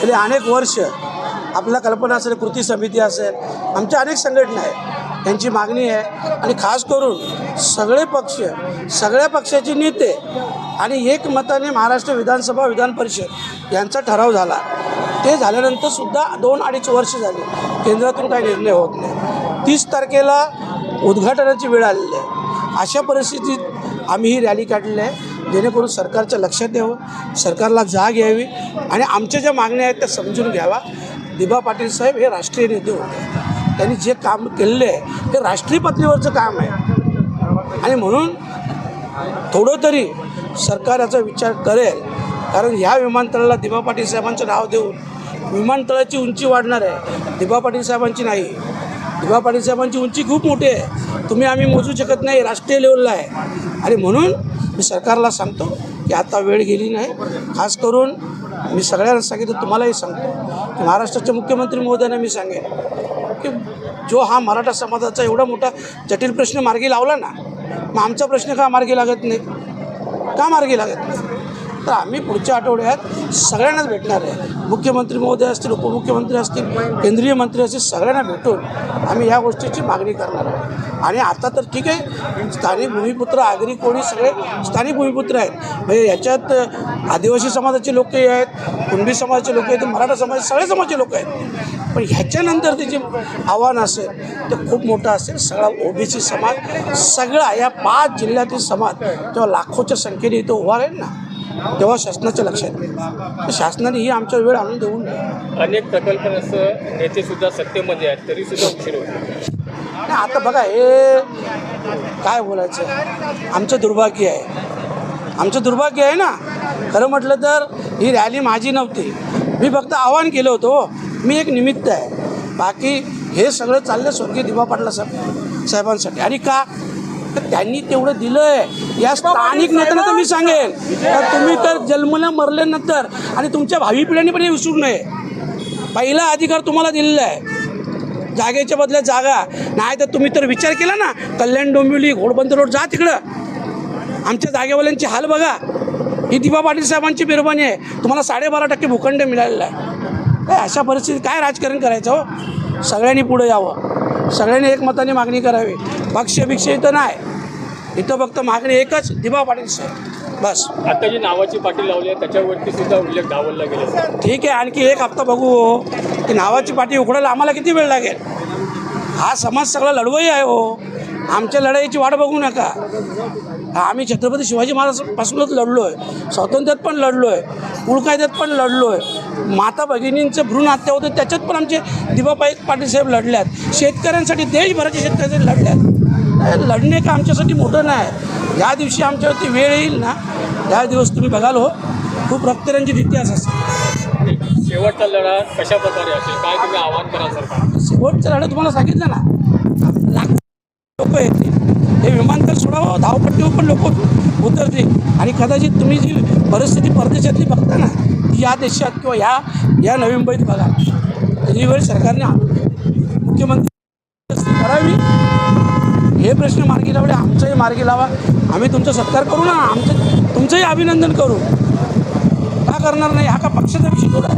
गेले अनेक वर्ष आपल्याला कल्पना असेल कृती समिती असेल आमच्या अनेक संघटना आहेत. त्यांची मागणी आहे. आणि खास करून सगळे पक्ष सगळ्या पक्षाचे नेते आणि एकमताने महाराष्ट्र विधानसभा विधान परिषद यांचा ठराव झाला. ते झाल्यानंतर सुद्धा दोन अडीच वर्ष झाली. केंद्रातून काही निर्णय होत नाही. तीस तारखेला उद्घाटनाची वेळ आलेली आहे. अशा परिस्थितीत आम्ही ही रॅली काढली आहे. जेणेकरून सरकारच्या लक्षात यावं सरकारला जाग यावी आणि आमच्या ज्या मागण्या आहेत त्या समजून घ्यावा. दिबा पाटील साहेब हे राष्ट्रीय नेते होते. त्यांनी जे काम केलेलं आहे ते राष्ट्रीय पातळीवरचं काम आहे. आणि म्हणून थोडं तरी सरकार याचा विचार करेल. कारण ह्या विमानतळाला दिबा पाटील साहेबांचं नाव देऊन विमानतळाची उंची वाढणार आहे. दिबा पाटील साहेबांची नाही. दिबा पाटील साहेबांची उंची खूप मोठी आहे. तुम्ही आम्ही मोजू शकत नाही राष्ट्रीय लेवलला आहे. आणि म्हणून मी सरकारला सांगतो की आता वेळ गेली नाही. खास करून मी सगळ्यांना सांगितलं तुम्हालाही सांगतो की महाराष्ट्राचे मुख्यमंत्री महोदयांना मी सांगेन की जो हा मराठा समाजाचा एवढा मोठा जटिल प्रश्न मार्गी लावला ना मग आमचा प्रश्न का मार्गी लागत नाही? का मार्गी लागत नाही? तर आम्ही पुढच्या आठवड्यात सगळ्यांनाच भेटणार आहे. मुख्यमंत्री महोदय असतील उपमुख्यमंत्री असतील केंद्रीय मंत्री असतील सगळ्यांना भेटून आम्ही या गोष्टीची मागणी करणार आहोत. आणि आता तर ठीक आहे स्थानिक भूमिपुत्र आगरी कोणी सगळे स्थानिक भूमिपुत्र आहेत. म्हणजे याच्यात आदिवासी समाजाचे लोकही आहेत कुणबी समाजाचे लोक आहेत मराठा समाज सगळे समाजाचे लोक आहेत. पण ह्याच्यानंतर ते जे आव्हान असेल ते खूप मोठं असेल. सगळा ओबीसी समाज सगळा या पाच जिल्ह्यातील समाज किंवा लाखोच्या संख्येने इथं उभा राहील ना. तेव्हा शासनाच्या लक्षात येईल. शासनाने ही आमच्या वेळ आणून देऊन नये. अनेक प्रकल्पांचं नेते सुद्धा सत्तेमध्ये आहेत तरी सुद्धा उशीर होतो आता बघा हे काय बोलायचं? आमचं दुर्भाग्य आहे. आमचं दुर्भाग्य आहे ना? खरं म्हटलं तर ही रॅली माझी नव्हती. मी फक्त आवाहन केलं होतं हो. मी एक निमित्त आहे. बाकी हे सगळं चाललं स्वर्गीय दिबा पाटला साहेब साहेबांसाठी. आणि का? तर त्यांनी तेवढं दिलं आहे या स्थानिक नेत्यांना तर मी सांगेन. तर तुम्ही तर जन्मला मरल्यानंतर आणि तुमच्या भावी पिढ्यांनी पण हे विसरू नये. पहिला अधिकार तुम्हाला दिलेला आहे. जागेच्या बदल्यात जागा. नाही तर तुम्ही तर विचार केला ना कल्याण डोंबिवली घोडबंदर रोड जा तिकडं. आमच्या जागेवाल्यांची हाल बघा. ही दिबा पाटील साहेबांची मेहरबानी आहे. तुम्हाला साडेबारा टक्के भूखंड मिळालेला आहे. अशा परिस्थितीत काय राजकारण करायचं हो? सगळ्यांनी पुढे यावं. सगळ्यांनी एकमताने मागणी करावी. पक्षभिक्ष इथं नाही. इथं फक्त मागणी एकच दिबा पाटील साहेब. बस. आता जी नावाची पाठी लावली आहे त्याच्यावरती सुद्धा उल्लेख डावलला गेला ठीक आहे आणखी एक हप्ता बघू हो. की नावाची पाठी उघडायला आम्हाला किती वेळ लागेल? हा समाज सगळा लढवई आहे हो. आमच्या लढाईची वाट बघू नका. आम्ही छत्रपती शिवाजी महाराजांपासूनच लढलो आहे स्वातंत्र्यात पण लढलो आहे कुळकायद्यात पण लढलो आहे माता भगिनींचं भ्रूण हत्या होतं त्याच्यात पण आमचे दिबाबाई पाटील साहेब लढल्यात. शेतकऱ्यांसाठी देशभराचे शेतकऱ्यांसाठी लढल्यात. लढणे का आमच्यासाठी मोठं नाही. ज्या दिवशी आमच्यावरती वेळ येईल ना? त्या दिवस तुम्ही बघाल हो. खूप रक्तरंजित इतिहास असेल. शेवटचा लढा कशा प्रकारे असेल? काय तुम्ही आवाहन कराल सरकार? शेवटच्या लढ्यात तुम्हाला सांगितलं ना? लाख लोक येतील. हे विमानतळ सोडावं धावपट्टीवर पण लोक उतरतील. आणि कदाचित तुम्ही जी परिस्थिती परदेशातली बघता ना या देशात किंवा ह्या या नवी मुंबईत बघा. ही वेळ सरकारने मुख्यमंत्री करावी. हे प्रश्न मार्गी लावले आमचाही मार्गी लावा. आम्ही तुमचा सत्कार करू ना. आमचं तुमचंही अभिनंदन करू. का करणार नाही? हा का पक्षाचा विषय थोडा?